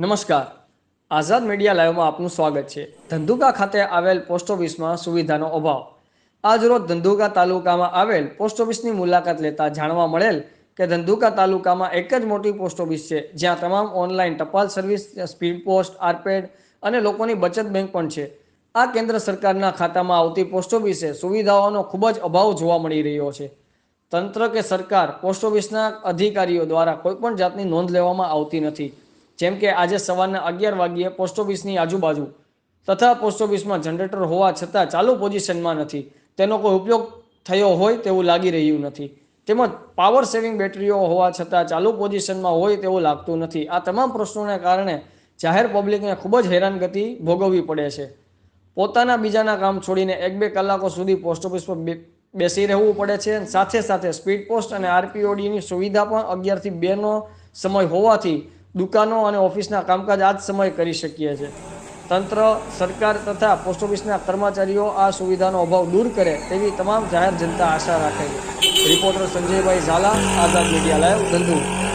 નમસ્કાર. આઝાદ મીડિયા લાઈવમાં આપનું સ્વાગત છે. ધંધુકા ખાતે આવેલ પોસ્ટ ઓફિસમાં સુવિધાનો અભાવ. આજરોજ ધંધુકા તાલુકામાં આવેલ પોસ્ટ ઓફિસની મુલાકાત લેતા જાણવા મળેલ કે ધંધુકા તાલુકામાં એક જ મોટી પોસ્ટ ઓફિસ છે, જ્યાં તમામ ઓનલાઈન ટપાલ સર્વિસ, સ્પીડ પોસ્ટ, આરપેડ અને લોકોની બચત બેંક પણ છે. આ કેન્દ્ર સરકારના ખાતામાં આવતી પોસ્ટ ઓફિસે સુવિધાઓનો ખૂબ જ અભાવ જોવા મળી રહ્યો છે. તંત્ર કે સરકાર પોસ્ટ ઓફિસના અધિકારીઓ દ્વારા કોઈપણ જાતની નોંધ લેવામાં આવતી નથી. જેમ કે આજે સવારના અગિયાર વાગ્યે પોસ્ટ ઓફિસની આજુબાજુ તથા પોસ્ટ ઓફિસમાં જનરેટર હોવા છતાં ચાલુ પોઝિશનમાં નથી. તેનો કોઈ ઉપયોગ થયો હોય તેવું લાગી રહ્યું નથી. તેમજ પાવર સેવિંગ બેટરીઓ હોવા છતાં ચાલુ પોઝિશનમાં હોય તેવું લાગતું નથી. આ તમામ પ્રશ્નોને કારણે જાહેર પબ્લિકને ખૂબ જ હેરાનગતિ ભોગવવી પડે છે. પોતાના બીજાના કામ છોડીને એક બે કલાકો સુધી પોસ્ટ ઓફિસ પર બેસી રહેવું પડે છે સાથે સાથે સ્પીડ પોસ્ટ અને આરપીઓડીની સુવિધા પણ અગિયારથી બેનો સમય હોવાથી દુકાનો અને ઓફિસના કામકાજ આ જ સમય કરી શકીએ છીએ. તંત્ર, સરકાર તથા પોસ્ટ ઓફિસના કર્મચારીઓ આ સુવિધાનો અભાવ દૂર કરે તેવી તમામ જાહેર જનતા આશા રાખે છે. રિપોર્ટર સંજયભાઈ ઝાલા, આઝાદ મીડિયા લાઈવ, ધંધુ.